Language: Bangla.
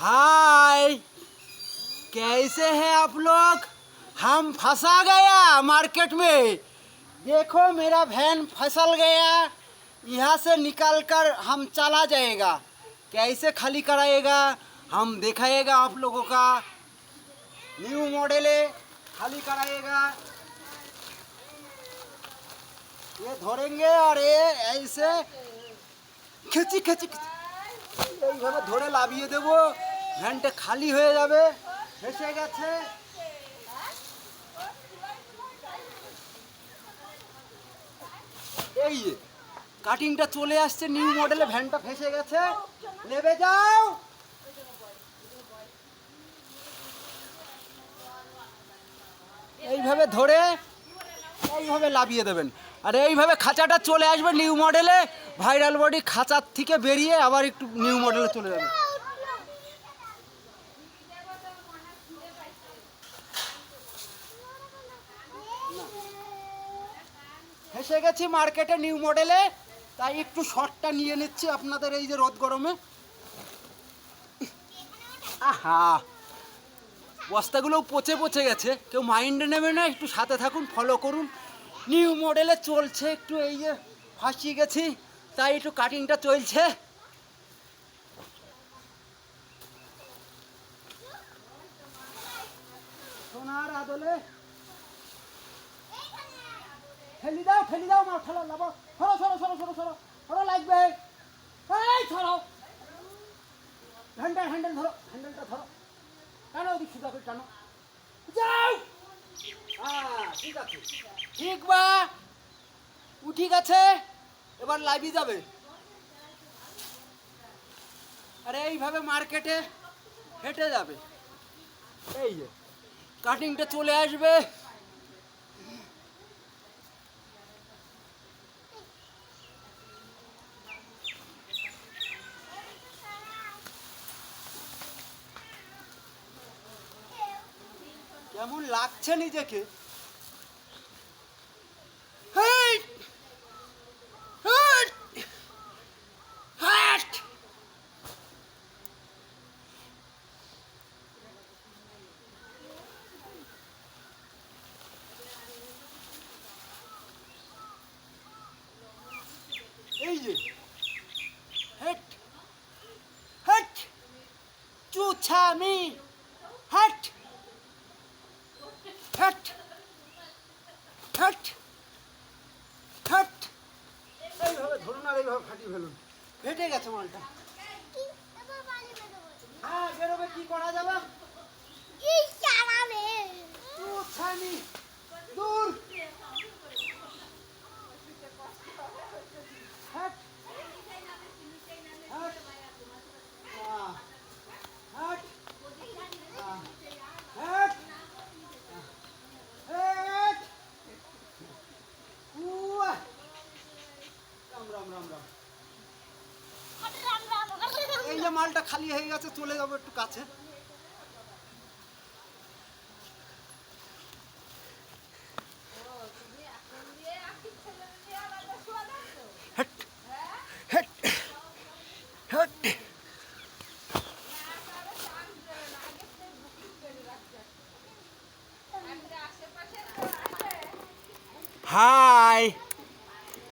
हाय। कैसे हैं आप लोग? हम फंसा गया मार्केट में। देखो, मेरा वैन फंसल गया। यहाँ से निकल कर हम चला जाएगा। कैसे खाली कराएगा? हम दिखाएगा आप लोगों का। न्यू मॉडल है, खाली कराएगा। ये धोरेंगे और ये ऐसे खिची खिची खिची। धोरे लाभिए देवो ভ্যানটা খালি হয়ে যাবে ফেসে গেছে। এই যে কাটিংটা চলে আসছে নিউ মডেলে ভ্যানটা ফেসে গেছে। নেবে যাও। এইভাবে ধরে, এইভাবে লাভিয়ে দেবেন। আর এইভাবে খাঁচাটা চলে আসবে নিউ মডেলে ভাইরাল বডি খাঁচার থেকে বেরিয়ে আবার একটু নিউ মডেলে চলে যাবে। হেসে গেছি মার্কেটে নিউ মডেলে তাই একটু শর্টটা নিয়ে নিচ্ছি আপনাদের এই যে রোদ গরমে। আহা! বস্তাগুলো পচে পচে গেছে। কেউ মাইন্ডে নেবে না, একটু সাথে থাকুন ফলো করুন। নিউ মডেলে চলছে একটু এই যে ফাঁসিয়ে গেছি, তাই একটু কাটিংটা চলছে। সোনার আদলে ফেলি দাও ফেলি দাও মা ঠেলা লাবো সরো সরো সরো সরো সরো। সরো, লাগবে। এই ধরো হ্যান্ডেল হ্যান্ডেল ধরো হ্যান্ডেলটা ধরো। কেন ওদিক সুদা করে টানো? যাও। ঠিক আছে। ঠিক বা? উঠি গেছে এবার লাইভে যাবে। আরে, এইভাবে মার্কেটে হেঁটে যাবে। এই যে কাটিংটা চলে আসবে। কেমন লাগছে নিজেকে! এই যে হেট হেট চুছামি হেট। এইভাবে ফাটিয়ে ফেলুন। ফেটে গেছে মালটা। হ্যাঁ বেরোবে কি করা যাবে? এই যে মালটা খালি হয়ে গেছে চলে যাব একটু কাছে Hi.